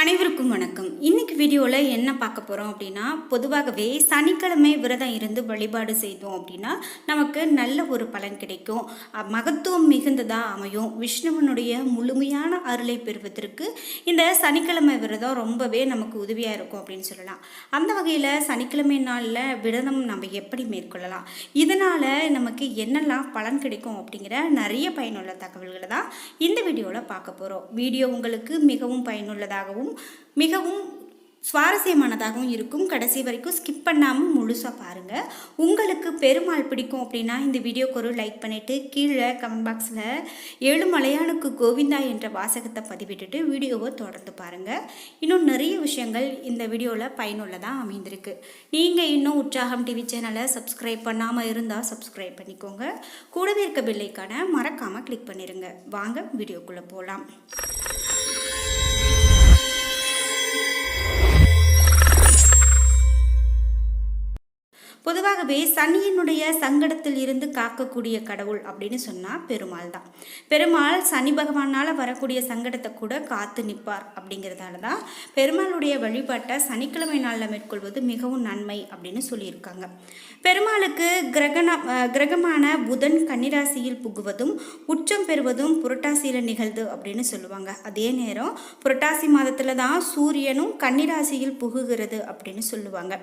அனைவருக்கும் வணக்கம். இன்னைக்கு வீடியோவில் என்ன பார்க்க போகிறோம் அப்படின்னா பொதுவாகவே சனிக்கிழமை விரதம் இருந்து வழிபாடு செய்தோம் அப்படின்னா நமக்கு நல்ல ஒரு பலன் கிடைக்கும். மகத்துவம் மிகுந்ததாக அமையும். விஷ்ணுவனுடைய முழுமையான அருளை பெறுவதற்கு இந்த சனிக்கிழமை விரதம் ரொம்பவே நமக்கு உதவியாக இருக்கும் அப்படின்னு சொல்லலாம். அந்த வகையில் சனிக்கிழமை நாளில் விரதம் நம்ம எப்படி மேற்கொள்ளலாம்? இதனால் நமக்கு என்னெல்லாம் பலன் கிடைக்கும் அப்படிங்கிற நிறைய பயனுள்ள தகவல்களை தான் இந்த வீடியோவில் பார்க்க போகிறோம் வீடியோ உங்களுக்கு மிகவும் பயனுள்ளதாகவும் மிகவும் சுவாரஸ்யமானதாகவும் இருக்கும். கடைசி வரைக்கும் ஸ்கிப் பண்ணாமல் முழுசாக பாருங்கள் உங்களுக்கு பெருமாள் பிடிக்கும் அப்படின்னா இந்த வீடியோக்கு ஒரு லைக் பண்ணிவிட்டு கீழே கமெண்ட் பாக்ஸில் ஏழு மலையானுக்கு கோவிந்தா என்ற வாசகத்தை பதிவிட்டுட்டு வீடியோவை தொடர்ந்து பாருங்கள் இன்னும் நிறைய விஷயங்கள் இந்த வீடியோவில் பயனுள்ளதாக அமைந்திருக்கு. நீங்கள் இன்னும் உற்சாகம் டிவி சேனலை சப்ஸ்கிரைப் பண்ணாமல் இருந்தால் சப்ஸ்கிரைப் பண்ணிக்கோங்க. கூடவே இருக்க பில்லைக்கான மறக்காமல் கிளிக் பண்ணிடுங்க வாங்க வீடியோக்குள்ளே போகலாம் பொதுவாகவே சனியினுடைய சங்கடத்தில் இருந்து காக்கக்கூடிய கடவுள் அப்படின்னு சொன்னால் பெருமாள் தான். பெருமாள் சனி பகவானால் வரக்கூடிய சங்கடத்தை கூட காத்து நிற்பார் அப்படிங்கிறதால தான் பெருமாளுடைய வழிபாட்டை சனிக்கிழமை நாளில் மேற்கொள்வது மிகவும் நன்மை அப்படின்னு சொல்லியிருக்காங்க. பெருமாளுக்கு கிரகண கிரகமான புதன் கன்னிராசியில் புகுவதும் உச்சம் பெறுவதும் புரட்டாசியில் நிகழ்து அப்படின்னு சொல்லுவாங்க. அதே நேரம் புரட்டாசி மாதத்தில் தான் சூரியனும் கன்னிராசியில் புகுகிறது அப்படின்னு சொல்லுவாங்க.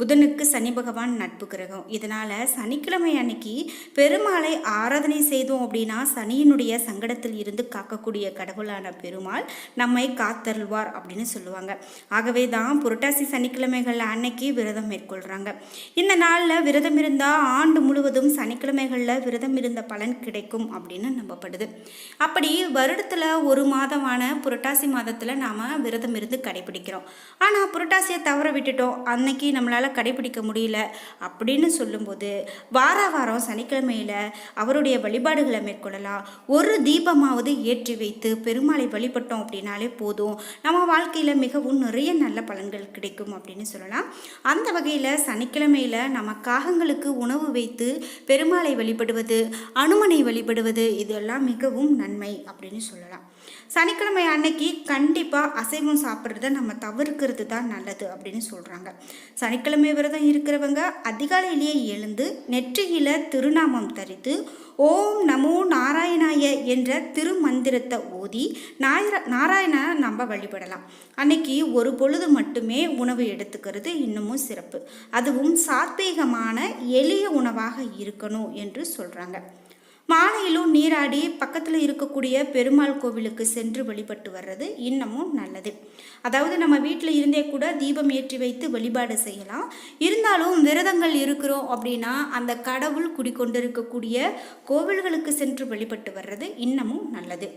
புதனுக்கு சனி பகவான் நட்பு கிரகம். இதனால் சனிக்கிழமை அன்னைக்கு பெருமாளை ஆராதனை செய்தோம் அப்படின்னா சனியினுடைய சங்கடத்தில் இருந்து காக்கக்கூடிய கடவுளான பெருமாள் நம்மை காத்தருள்வார் அப்படின்னு சொல்லுவாங்க. ஆகவே தான் புரட்டாசி சனிக்கிழமைகள் அன்னைக்கு விரதம் மேற்கொள்கிறாங்க இந்த நாளில் விரதம் இருந்தால் ஆண்டு முழுவதும் சனிக்கிழமைகளில் விரதம் இருந்த பலன் கிடைக்கும் அப்படின்னு நம்பப்படுது. அப்படி வருடத்தில் ஒரு மாதமான புரட்டாசி மாதத்தில் நாம் விரதம் இருந்து கடைபிடிக்கிறோம். ஆனால் புரட்டாசியை தவற விட்டுட்டோம். அன்னைக்கு நம்மளால் கடைபிடிக்க முடியல. அப்படின்னு சொல்லும்போது வார வாரம் சனிக்கிழமையில் அவருடைய வழிபாடுகளை மேற்கொள்ளலாம். ஒரு தீபமாவது ஏற்றி வைத்து பெருமாளை வழிபட்டோம் அப்படின்னாலே போதும். நம்ம வாழ்க்கையில் மிகவும் நிறைய நல்ல பலன்கள் கிடைக்கும் அப்படின்னு சொல்லலாம். அந்த வகையில் சனிக்கிழமையில் நம்ம காகங்களுக்கு உணவு வைத்து பெருமாளை வழிபடுவது அனுமனை வழிபடுவது இதெல்லாம் மிகவும் நன்மை அப்படின்னு சொல்லலாம். சனிக்கிழமை அன்னைக்கு கண்டிப்பாக அசைவம் சாப்பிட்றத நம்ம தவிர்க்கிறது தான் நல்லது அப்படின்னு சொல்கிறாங்க சனிக்கிழமை விரதம் இருக்கிறவங்க அதிகாலையிலேயே எழுந்து நெற்றியில் திருநாமம் தரித்து ஓம் நமோ நாராயணாய என்ற திருமந்திரத்தை ஓதி நாயர நாராயண நம்ம வழிபடலாம். அன்னைக்கு ஒரு பொழுது மட்டுமே உணவு எடுத்துக்கிறது இன்னமும் சிறப்பு. அதுவும் சாத்வீகமான எளிய உணவாக இருக்கணும் என்று சொல்கிறாங்க மாலையிலும் நீராடி பக்கத்தில் இருக்கக்கூடிய பெருமாள் கோவிலுக்கு சென்று வழிபட்டு வர்றது இன்னமும் நல்லது. அதாவது நம்ம வீட்டில் இருந்தே கூட தீபம் ஏற்றி வைத்து வழிபாடு செய்யலாம். இருந்தாலும் விரதங்கள் இருக்கிறோம் அப்படின்னா அந்த கடவுள் குடிக்கொண்டிருக்கக்கூடிய கோவில்களுக்கு சென்று வழிபட்டு வர்றது இன்னமும் நல்லது.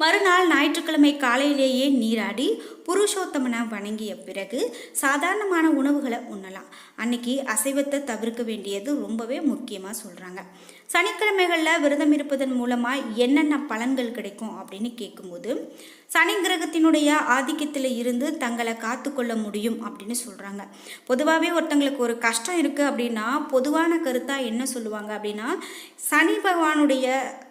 மறுநாள் ஞாயிற்றுக்கிழமை காலையிலேயே நீராடி புருஷோத்தமனை வணங்கிய பிறகு சாதாரணமான உணவுகளை உண்ணலாம். அன்னைக்கு அசைவத்தை தவிர்க்க வேண்டியது ரொம்பவே முக்கியமாக சொல்கிறாங்க சனிக்கிழமைகளில் விரதம் இருப்பதன் மூலமாக என்னென்ன பலன்கள் கிடைக்கும் அப்படின்னு கேட்கும்போது சனி கிரகத்தினுடைய ஆதிக்கத்தில் இருந்து தங்களை காத்துக்கொள்ள முடியும் அப்படின்னு சொல்கிறாங்க பொதுவாகவே ஒருத்தங்களுக்கு ஒரு கஷ்டம் இருக்குது அப்படின்னா பொதுவான கருத்தாக என்ன சொல்லுவாங்க அப்படின்னா சனி பகவானுடைய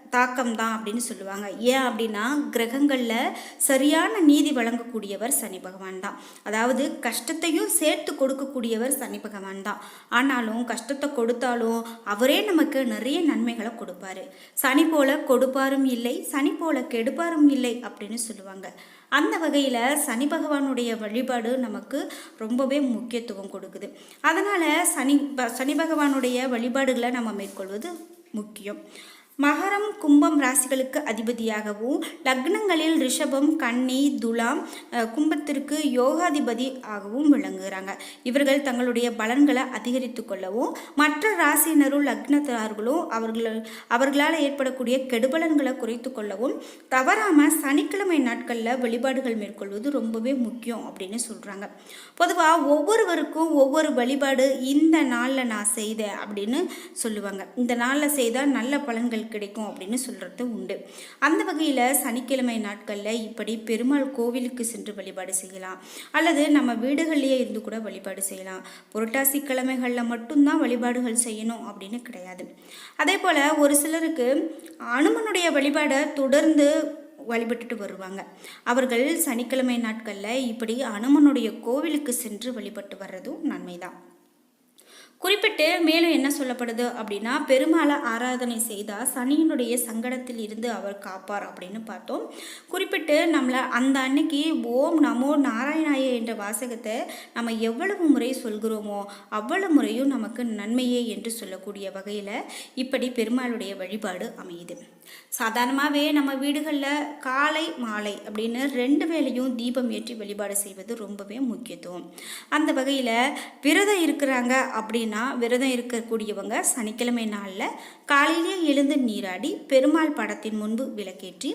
தாக்கம் தான் அப்படின்னு சொல்லுவாங்க. ஏன் அப்படின்னா கிரகங்களில் சரியான நீதி வழங்கக்கூடியவர் சனி பகவான் தான் அதாவது கஷ்டத்தையும் சேர்த்து கொடுக்கக்கூடியவர் சனி பகவான் தான் ஆனாலும் கஷ்டத்தை கொடுத்தாலும் அவரே நமக்கு நிறைய நன்மைகளை கொடுப்பாரு. சனி போல கொடுப்பாரும் இல்லை சனி போல கெடுப்பாரும் இல்லை அப்படின்னு சொல்லுவாங்க. அந்த வகையில் சனி பகவானுடைய வழிபாடு நமக்கு ரொம்பவே முக்கியத்துவம் கொடுக்குது. அதனால் சனி ப- சனி பகவானுடைய வழிபாடுகளை நம்ம மேற்கொள்வது முக்கியம். மகரம் கும்பம் ராசிகளுக்கு அதிபதியாகவும் லக்னங்களில் ரிஷபம் கன்னி துலாம் கும்பத்திற்கு யோகாதிபதி ஆகவும் விளங்குகிறாங்க. இவர்கள் தங்களுடைய பலன்களை அதிகரித்து கொள்ளவும் மற்ற ராசியினரும் லக்னத்தார்களும் அவர்கள் அவர்களால் ஏற்படக்கூடிய கெடுபலன்களை குறைத்து கொள்ளவும் தவறாமல் சனிக்கிழமை நாட்களில் வழிபாடுகள் மேற்கொள்வது ரொம்பவே முக்கியம் அப்படின்னு சொல்கிறாங்க பொதுவாக ஒவ்வொருவருக்கும் ஒவ்வொரு வழிபாடு இந்த நாளில் நான் செய்தேன் அப்படின்னு சொல்லுவாங்க. இந்த நாளில் செய்தால் நல்ல பலன்கள் கிடைக்கும் அப்படின்னு சொல்கிறது உண்டு. அந்த வகையில் சனிக்கிழமை நாட்களில் இப்படி பெருமாள் கோவிலுக்கு சென்று வழிபாடு செய்யலாம். அல்லது நம்ம வீடுகள்லேயே இருந்து கூட வழிபாடு செய்யலாம். புரட்டாசி கிழமைகளில் மட்டும்தான் வழிபாடுகள் செய்யணும் அப்படின்னு கிடையாது. அதே போல் ஒரு சிலருக்கு அனுமனுடைய வழிபாடை தொடர்ந்து வழிபட்டுட்டு வருவாங்க. அவர்கள் சனிக்கிழமை நாட்களில் இப்படி அனுமனுடைய கோவிலுக்கு சென்று வழிபட்டு வர்றதும் நன்மைதான். குறிப்பிட்டு மேலும் என்ன சொல்லப்படுது அப்படின்னா பெருமாளை ஆராதனை செய்தால் சனியினுடைய சங்கடத்தில் இருந்து அவர் காப்பார் அப்படின்னு பார்த்தோம். குறிப்பிட்டு நம்மளை அந்த அன்னைக்கு ஓம் நமோ நாராயணாய என்ற வாசகத்தை நம்ம எவ்வளவு முறை சொல்கிறோமோ அவ்வளவு முறையும் நமக்கு நன்மையே என்று சொல்லக்கூடிய வகையில் இப்படி பெருமாளுடைய வழிபாடு அமையுது. சாதாரணமாகவே நம்ம வீடுகளில் காலை மாலை அப்படின்னு ரெண்டு வேளையும் தீபம் ஏற்றி வழிபாடு செய்வது ரொம்பவே முக்கியத்துவம். அந்த வகையில் விரதம் இருக்கிறாங்க அப்படின்னா விரதம் இருக்கக்கூடியவங்க சனிக்கிழமை நாளில் காலையிலேயே எழுந்து நீராடி பெருமாள் படத்தின் முன்பு விளக்கேற்றி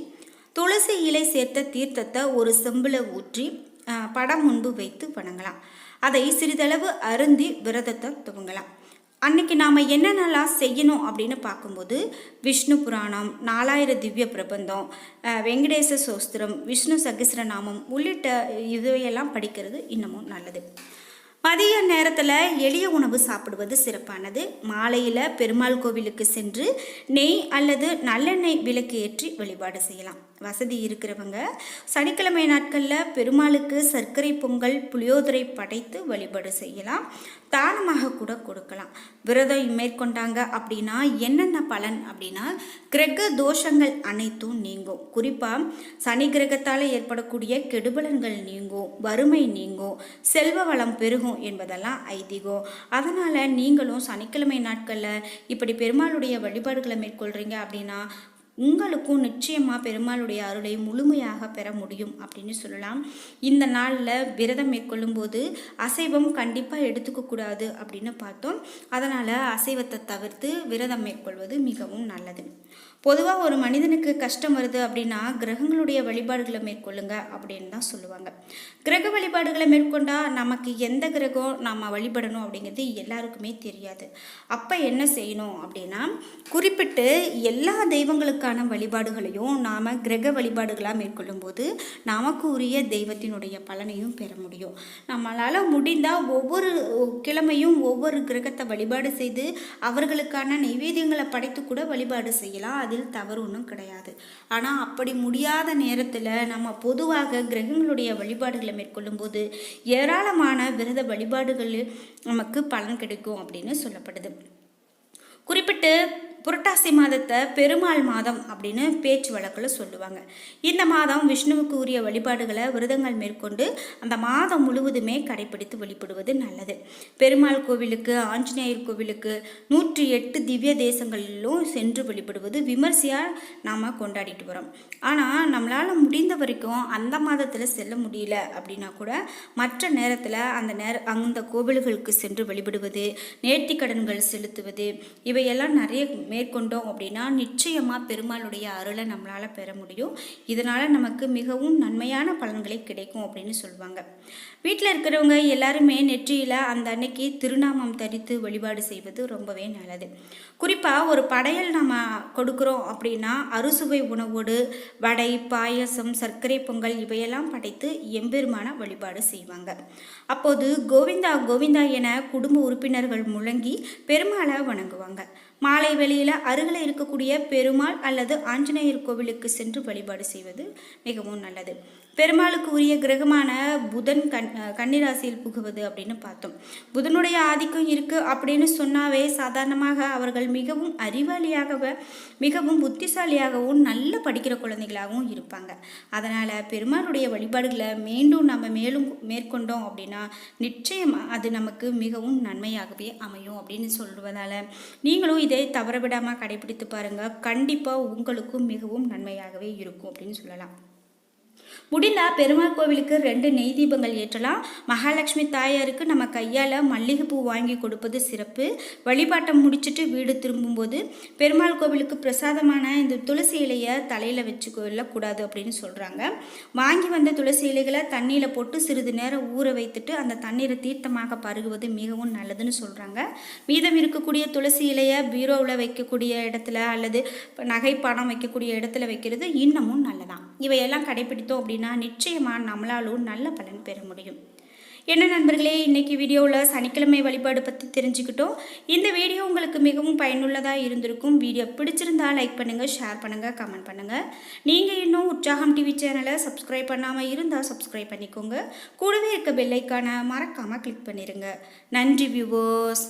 துளசி இலை சேர்த்த தீர்த்தத்தை ஒரு செம்பில் ஊற்றி படம் முன்பு வைத்து வணங்கலாம். அதை சிறிதளவு அருந்தி விரதத்தை துவங்கலாம். அன்னைக்கு நாம் என்னென்னலாம் செய்யணும் அப்படின்னு பார்க்கும்போது விஷ்ணு புராணம் நாலாயிர திவ்ய பிரபந்தம் வெங்கடேச சோஸ்திரம் விஷ்ணு சகசிரநாமம் உள்ளிட்ட இதையெல்லாம் படிக்கிறது இன்னமும் நல்லது. மதிய நேரத்தில் எளிய உணவு சாப்பிடுவது சிறப்பானது. மாலையில் பெருமாள் கோவிலுக்கு சென்று நெய் அல்லது நல்லெண்ணெய் விளக்கு ஏற்றி வழிபாடு செய்யலாம். வசதி இருக்கிறவங்க. சனிக்கிழமை நாட்களில் பெருமாளுக்கு சர்க்கரை பொங்கல் புளியோதரை படைத்து வழிபாடு செய்யலாம். தானமாக கூட கொடுக்கலாம். விரதம் மேற்கொண்டாங்க அப்படின்னா என்னென்ன பலன் அப்படின்னா கிரக தோஷங்கள் அனைத்தும் நீங்கும். குறிப்பாக சனி கிரகத்தால் ஏற்படக்கூடிய கெடுபலன்கள் நீங்கும் வறுமை நீங்கும் செல்வ வளம் பெருகும் என்பதெல்லாம் ஐதீகம். அதனால் நீங்களும் சனிக்கிழமை நாட்களில் இப்படி பெருமாளுடைய வழிபாடுகளை மேற்கொள்கிறீங்க அப்படின்னா உங்களுக்கும் நிச்சயமாக பெருமாளுடைய அருளை முழுமையாக பெற முடியும் அப்படின்னு சொல்லலாம். இந்த நாளில் விரதம் மேற்கொள்ளும்போது அசைவம் கண்டிப்பாக எடுத்துக்கக்கூடாது அப்படின்னு பார்த்தோம். அதனால் அசைவத்தை தவிர்த்து விரதம் மேற்கொள்வது மிகவும் நல்லது. பொதுவாக ஒரு மனிதனுக்கு கஷ்டம் வருது அப்படின்னா கிரகங்களுடைய வழிபாடுகளை மேற்கொள்ளுங்க அப்படின்னு தான் சொல்லுவாங்க. கிரக வழிபாடுகளை மேற்கொண்டால் நமக்கு எந்த கிரகம் நாம் வழிபடணும் அப்படிங்கிறது எல்லாருக்குமே தெரியாது. அப்போ என்ன செய்யணும் அப்படின்னா குறிப்பிட்டு எல்லா தெய்வங்களுக்கான வழிபாடுகளையும் நாம் கிரக வழிபாடுகளாக மேற்கொள்ளும்போது நமக்கு உரிய தெய்வத்தினுடைய பலனையும் பெற முடியும். நம்மளால் முடிந்தால் ஒவ்வொரு கிழமையும் ஒவ்வொரு கிரகத்தை வழிபாடு செய்து அவர்களுக்கான நைவேத்தியங்களை படைத்து கூட வழிபாடு செய்யலாம். அதில் தவறு ஒன்றும் கிடையாது. ஆனால் அப்படி முடியாத நேரத்தில் நம்ம பொதுவாக கிரகங்களுடைய வழிபாடுகளை மேற்கொள்ளும்போது ஏராளமான விரத வழிபாடுகள் நமக்கு பலன் கிடைக்கும் அப்படின்னு சொல்லப்படுது. குறிப்பிட்டு புரட்டாசி மாதத்தை பெருமாள் மாதம் அப்படின்னு பேச்சு வழக்கில் சொல்லுவாங்க. இந்த மாதம் விஷ்ணுவுக்கு உரிய வழிபாடுகளை விரதங்கள் மேற்கொண்டு அந்த மாதம் முழுவதுமே கடைபிடித்து வழிபடுவது நல்லது. பெருமாள் கோவிலுக்கு ஆஞ்சநேயர் கோவிலுக்கு நூற்றி எட்டு திவ்ய தேசங்களிலும் சென்று வழிபடுவது விமர்சையாக நாம் கொண்டாடிட்டு வரோம் ஆனால் நம்மளால் முடிந்த வரைக்கும் அந்த மாதத்தில் செல்ல முடியல அப்படின்னா கூட மற்ற நேரத்தில் அந்த நேர அந்த கோவில்களுக்கு சென்று வழிபடுவது நேர்த்திக்கடன்கள் செலுத்துவது இவையெல்லாம் நிறைய மேற்கொண்டோம் அப்படின்னா நிச்சயமாக பெருமாளுடைய அருளை நம்மளால் பெற முடியும். இதனால் நமக்கு மிகவும் நன்மையான பலன்களை கிடைக்கும் அப்படின்னு சொல்லுவாங்க. வீட்டில் இருக்கிறவங்க எல்லாருமே நெற்றியில் அந்த அன்னைக்கு திருநாமம் தரித்து வழிபாடு செய்வது ரொம்பவே நல்லது. குறிப்பாக ஒரு படையல் நம்ம கொடுக்குறோம் அப்படின்னா அறுசுவை உணவோடு வடை பாயசம் சர்க்கரை பொங்கல் இவையெல்லாம் படைத்து எம்பெருமான வழிபாடு செய்வாங்க. அப்போது கோவிந்தா கோவிந்தா என குடும்ப உறுப்பினர்கள் முழங்கி பெருமாளை வணங்குவாங்க. மாலை வெளியில் அருகில் இருக்கக்கூடிய பெருமாள் அல்லது ஆஞ்சநேயர் கோவிலுக்கு சென்று வழிபாடு செய்வது மிகவும் நல்லது. பெருமாளுக்கு உரிய கிரகமான புதன் கண் கன்னிராசியில் புகுவது அப்படின்னு பார்த்தோம். புதனுடைய ஆதிக்கம் இருக்குது அப்படின்னு சொன்னாவே சாதாரணமாக அவர்கள் மிகவும் அறிவாளியாகவே மிகவும் புத்திசாலியாகவும் நல்ல படிக்கிற குழந்தைகளாகவும் இருப்பாங்க. அதனால் பெருமாளுடைய வழிபாடுகளை மீண்டும் நம்ம மேலும் மேற்கொண்டோம் அப்படின்னா நிச்சயமாக அது நமக்கு மிகவும் நன்மையாகவே அமையும் அப்படின்னு சொல்வதால் நீங்களும் இதை தவறவிடாமல் கடைபிடித்து பாருங்கள் கண்டிப்பாக உங்களுக்கும் மிகவும் நன்மையாகவே இருக்கும் அப்படின்னு சொல்லலாம். முடிந்தா பெருமாள் கோவிலுக்கு ரெண்டு நெய் தீபங்கள் ஏற்றலாம். மகாலட்சுமி தாயாருக்கு நம்ம கையால் மல்லிகைப்பூ வாங்கி கொடுப்பது சிறப்பு. வழிபாட்டை முடிச்சுட்டு வீடு திரும்பும்போது பெருமாள் கோவிலுக்கு பிரசாதமான இந்த துளசி இலையை தலையில் வச்சு கொள்ளக்கூடாது அப்படின்னு சொல்கிறாங்க வாங்கி வந்த துளசி இலைகளை தண்ணியில் போட்டு சிறிது நேரம் ஊற வைத்துட்டு அந்த தண்ணீரை தீர்த்தமாக பருகுவது மிகவும் நல்லதுன்னு சொல்கிறாங்க மீதம் இருக்கக்கூடிய துளசி இலையை பீரோவில் வைக்கக்கூடிய இடத்துல அல்லது நகை பணம் வைக்கக்கூடிய இடத்துல வைக்கிறது இன்னமும் நல்லதான் இவையெல்லாம் கடைபிடித்தோம் அப்படின்னா நிச்சயமாக நம்மளாலும் நல்ல பலன் பெற முடியும். என்ன நண்பர்களே இன்றைக்கி வீடியோவில் சனிக்கிழமை வழிபாடு பற்றி தெரிஞ்சுக்கிட்டோம். இந்த வீடியோ உங்களுக்கு மிகவும் பயனுள்ளதாக இருந்திருக்கும். வீடியோ பிடிச்சிருந்தா லைக் பண்ணுங்கள் ஷேர் பண்ணுங்கள் கமெண்ட் பண்ணுங்கள் நீங்கள் இன்னும் உற்சாகம் டிவி சேனலை சப்ஸ்கிரைப் பண்ணாமல் இருந்தால் சப்ஸ்கிரைப் பண்ணிக்கோங்க. கூடவே இருக்க பெல்லைக்கான மறக்காமல் கிளிக் பண்ணிடுங்க நன்றி வியூவர்ஸ்